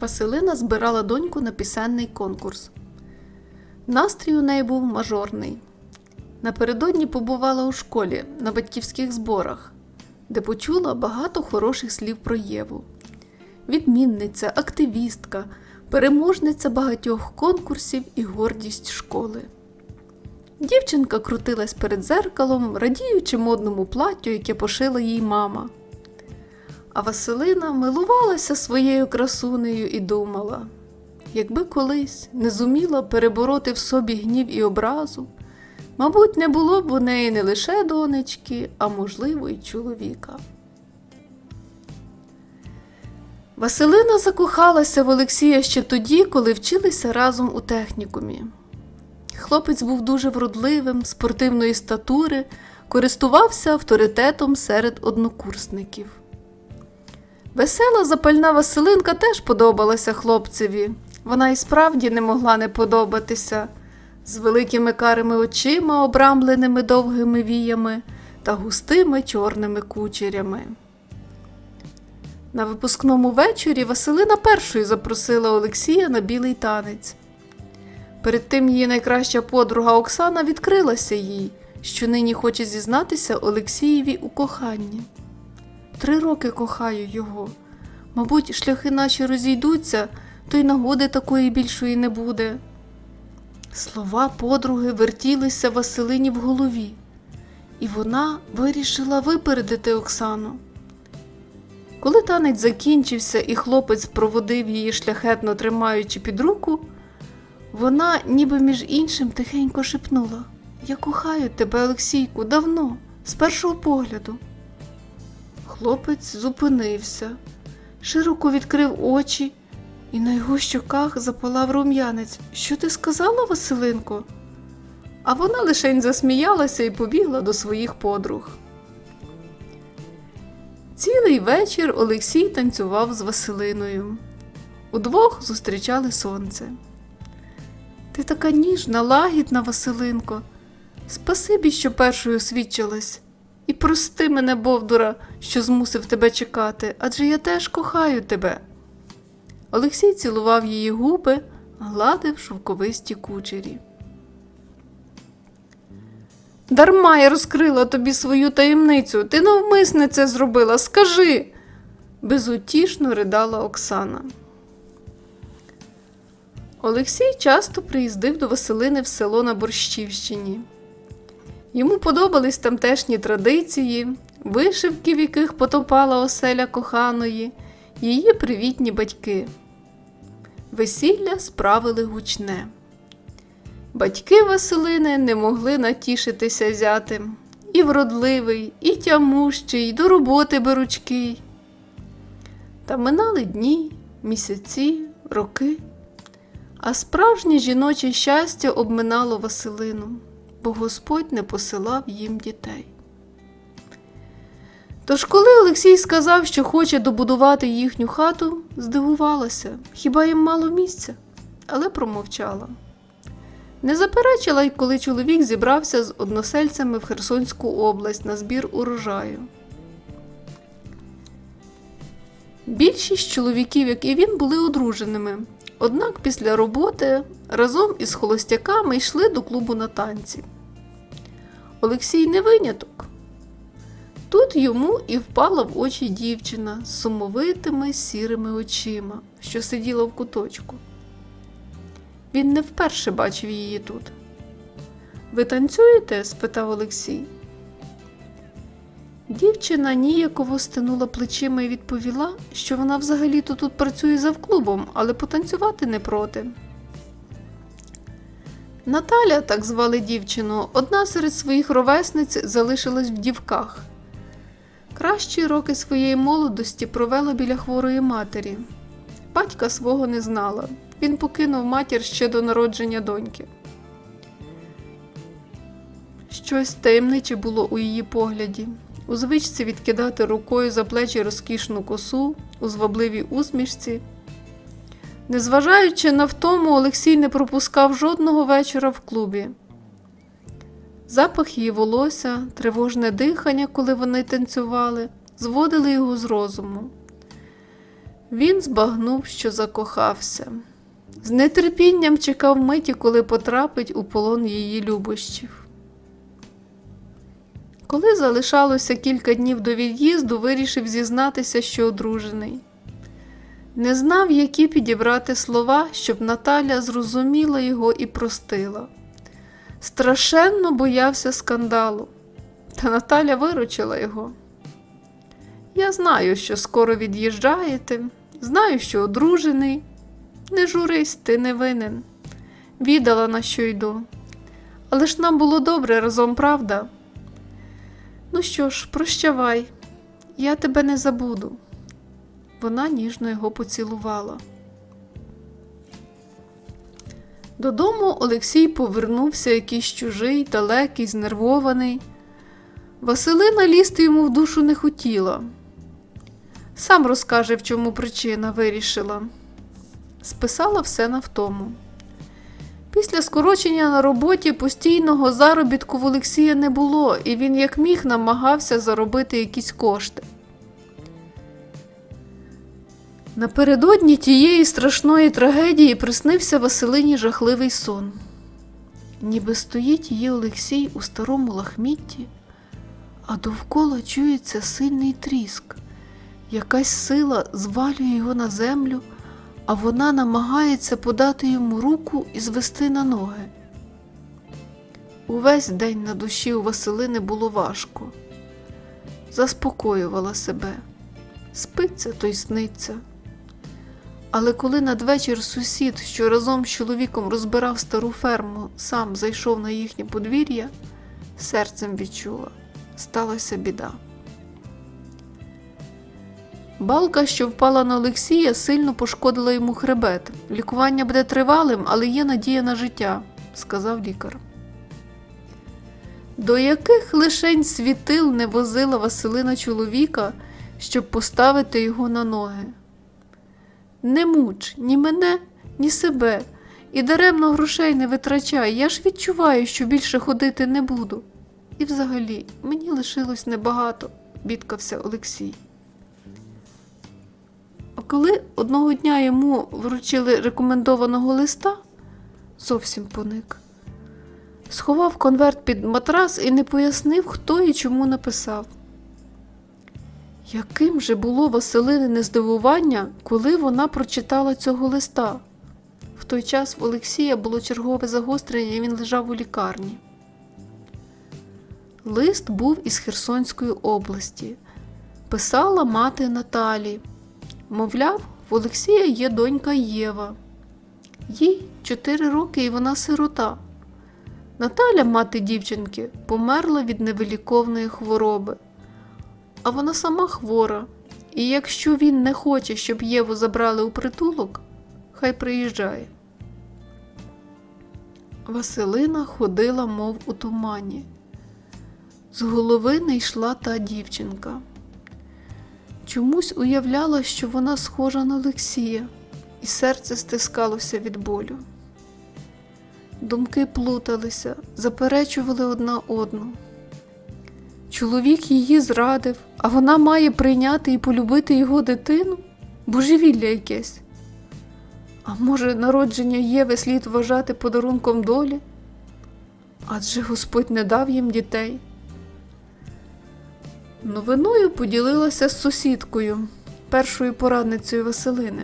Василина збирала доньку на пісенний конкурс. Настрій у неї був мажорний. Напередодні побувала у школі на батьківських зборах, де почула багато хороших слів про Єву. Відмінниця, активістка, переможниця багатьох конкурсів і гордість школи. Дівчинка крутилась перед зеркалом, радіючи модному платтю, яке пошила їй мама. А Василина милувалася своєю красунею і думала, якби колись не зуміла перебороти в собі гнів і образу, мабуть, не було б у неї не лише донечки, а можливо, й чоловіка. Василина закохалася в Олексія ще тоді, коли вчилися разом у технікумі. Хлопець був дуже вродливим, спортивної статури, користувався авторитетом серед однокурсників. Весела запальна Василинка теж подобалася хлопцеві. Вона і справді не могла не подобатися, з великими карими очима, обрамленими довгими віями та густими чорними кучерями. На випускному вечорі Василина першою запросила Олексія на білий танець. Перед тим її найкраща подруга Оксана відкрилася їй, що нині хоче зізнатися Олексієві у коханні. Три роки кохаю його. Мабуть, шляхи наші розійдуться, то й нагоди такої більшої не буде. Слова подруги вертілися Василині в голові, і вона вирішила випередити Оксану. Коли танець закінчився і хлопець проводив її шляхетно тримаючи під руку, вона, ніби між іншим, тихенько шепнула Я кохаю тебе, Олексійку, давно, з першого погляду. Хлопець зупинився, широко відкрив очі, і на його щоках запалав рум'янець. Що ти сказала, Василинко? А вона лишень засміялася і побігла до своїх подруг. Цілий вечір Олексій танцював з Василиною. Удвох зустрічали сонце. Ти така ніжна, лагідна, Василинко. Спасибі, що першою свідчилась. І прости мене, Бовдура, що змусив тебе чекати, адже я теж кохаю тебе. Олексій цілував її губи, гладив шовковисті кучері. Дарма я розкрила тобі свою таємницю, ти навмисне це зробила, скажи, безутішно ридала Оксана. Олексій часто приїздив до Василини в село на Борщівщині. Йому подобались тамтешні традиції, вишивки, в яких потопала оселя коханої, її привітні батьки. Весілля справили гучне. Батьки Василини не могли натішитися зятем. І вродливий, і тямущий, і до роботи беручкий. Та минали дні, місяці, роки, а справжнє жіноче щастя обминало Василину, бо Господь не посилав їм дітей. Тож, коли Олексій сказав, що хоче добудувати їхню хату, здивувалася, хіба їм мало місця, але промовчала. Не заперечила й коли чоловік зібрався з односельцями в Херсонську область на збір урожаю. Більшість чоловіків, як і він, були одруженими, однак після роботи разом із холостяками йшли до клубу на танці. Олексій не виняток. Тут йому і впала в очі дівчина з сумовитими сірими очима, що сиділа в куточку. Він не вперше бачив її тут. Ви танцюєте? спитав Олексій. Дівчина ніяково стинула плечима і відповіла, що вона взагалі-то тут працює завклубом, але потанцювати не проти. Наталя, так звали дівчину, одна серед своїх ровесниць залишилась в дівках. Кращі роки своєї молодості провела біля хворої матері. Батька свого не знала. Він покинув матір ще до народження доньки. Щось таємниче було у її погляді, у звичці відкидати рукою за плечі розкішну косу, у звабливій усмішці. Незважаючи на втому, Олексій не пропускав жодного вечора в клубі. Запах її волосся, тривожне дихання, коли вони танцювали, зводили його з розуму. Він збагнув, що закохався. З нетерпінням чекав миті, коли потрапить у полон її любощів. Коли залишалося кілька днів до від'їзду, вирішив зізнатися, що одружений. Не знав, які підібрати слова, щоб Наталя зрозуміла його і простила. Страшенно боявся скандалу, та Наталя виручила його. Я знаю, що скоро від'їжджаєте, знаю, що одружений. Не журись, ти не винен. Відала, на що йду. Але ж нам було добре разом, правда? Ну що ж, прощавай, я тебе не забуду. Вона ніжно його поцілувала. Додому Олексій повернувся якийсь чужий, далекий, знервований. Василина лізти йому в душу не хотіла. Сам розкаже, в чому причина вирішила. Списала все на втому. Після скорочення на роботі постійного заробітку в Олексія не було, і він як міг намагався заробити якісь кошти. Напередодні тієї страшної трагедії приснився Василині жахливий сон. Ніби стоїть її Олексій у старому лахмітті, а довкола чується сильний тріск. Якась сила звалює його на землю, а вона намагається подати йому руку і звести на ноги. Увесь день на душі у Василини було важко. Заспокоювала себе. Спиться, то й сниться. Але коли надвечір сусід, що разом з чоловіком розбирав стару ферму, сам зайшов на їхнє подвір'я, серцем відчула сталася біда. Балка, що впала на Олексія, сильно пошкодила йому хребет. Лікування буде тривалим, але є надія на життя, сказав лікар. До яких лишень світил не возила Василина чоловіка, щоб поставити його на ноги? Не муч ні мене, ні себе, і даремно грошей не витрачай. Я ж відчуваю, що більше ходити не буду. І взагалі мені лишилось небагато, бідкався Олексій. Коли одного дня йому вручили рекомендованого листа, зовсім поник. Сховав конверт під матрас і не пояснив, хто і чому написав. Яким же було Василинине здивування, коли вона прочитала цього листа? В той час в Олексія було чергове загострення, і він лежав у лікарні. Лист був із Херсонської області. Писала мати Наталі. Мовляв, в Олексія є донька Єва. Їй 4 роки і вона сирота. Наталя, мати дівчинки, померла від невиліковної хвороби. А вона сама хвора, і якщо він не хоче, щоб Єву забрали у притулок, хай приїжджає. Василина ходила, мов у тумані. З голови не йшла та дівчинка. Чомусь уявляла, що вона схожа на Олексія, і серце стискалося від болю. Думки плуталися, заперечували одна одну. Чоловік її зрадив, а вона має прийняти і полюбити його дитину? Божевілля якесь. А може, народження Єви слід вважати подарунком долі? Адже Господь не дав їм дітей. Новиною поділилася з сусідкою, першою порадницею Василини,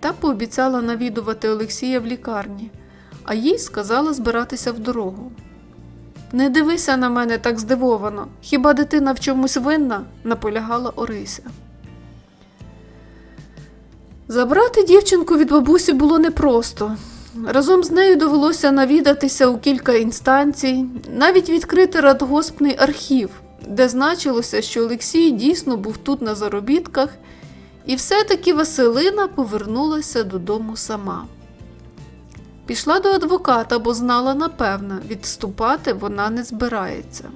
та пообіцяла навідувати Олексія в лікарні, а їй сказала збиратися в дорогу. Не дивися на мене так здивовано, хіба дитина в чомусь винна? наполягала Орися. Забрати дівчинку від бабусі було непросто. Разом з нею довелося навідатися у кілька інстанцій, навіть відкрити радгоспний архів, де значилося, що Олексій дійсно був тут на заробітках, і все-таки Василина повернулася додому сама. Пішла до адвоката, бо знала напевно, відступати вона не збирається.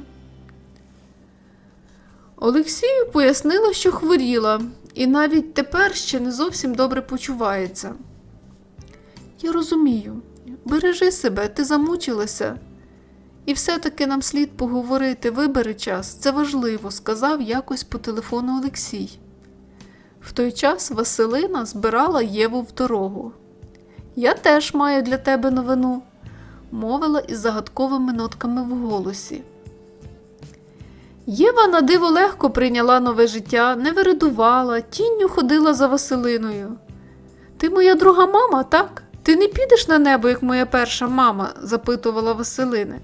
Олексію пояснила, що хворіла, і навіть тепер ще не зовсім добре почувається. Я розумію, бережи себе, ти замучилася. І все-таки нам слід поговорити, вибери час, це важливо, сказав якось по телефону Олексій. В той час Василина збирала Єву в дорогу. Я теж маю для тебе новину, мовила із загадковими нотками в голосі. Єва на диво легко прийняла нове життя, не виридувала, тінню ходила за Василиною. Ти моя друга мама, так? Ти не підеш на небо, як моя перша мама? запитувала Василини.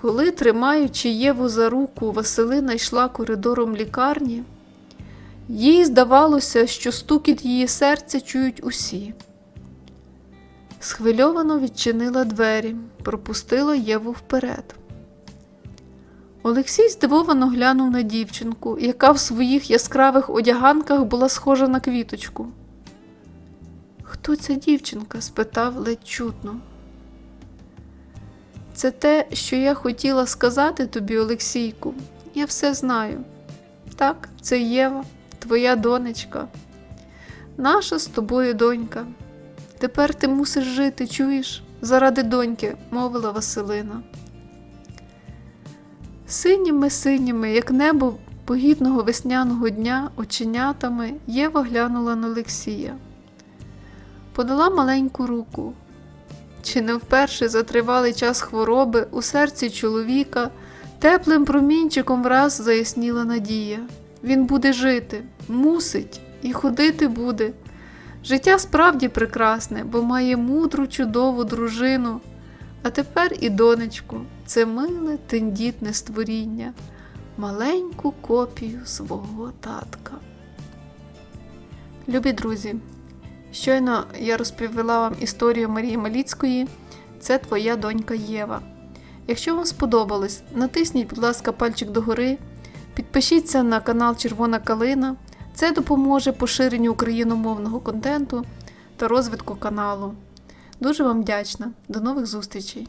Коли, тримаючи Єву за руку, Василина йшла коридором лікарні, їй здавалося, що стукіт її серця чують усі. Схвильовано відчинила двері, пропустила Єву вперед. Олексій здивовано глянув на дівчинку, яка в своїх яскравих одяганках була схожа на квіточку. Хто ця дівчинка? спитав ледь чутно. Це те, що я хотіла сказати тобі, Олексійку. Я все знаю. Так, це Єва, твоя донечка, наша з тобою донька. Тепер ти мусиш жити, чуєш? Заради доньки, мовила Василина. Синіми синіми, як небо погідного весняного дня, оченятами Єва глянула на Олексія. Подала маленьку руку. Чи не вперше за тривалий час хвороби у серці чоловіка теплим промінчиком враз заясніла надія. Він буде жити, мусить і ходити буде. Життя справді прекрасне, бо має мудру, чудову дружину, а тепер і донечку це миле, тендітне створіння, маленьку копію свого татка. Любі друзі, щойно я розповіла вам історію Марії Маліцької. Це твоя донька Єва. Якщо вам сподобалось, натисніть, будь ласка, пальчик догори, підпишіться на канал Червона Калина. Це допоможе поширенню україномовного контенту та розвитку каналу. Дуже вам вдячна. До нових зустрічей!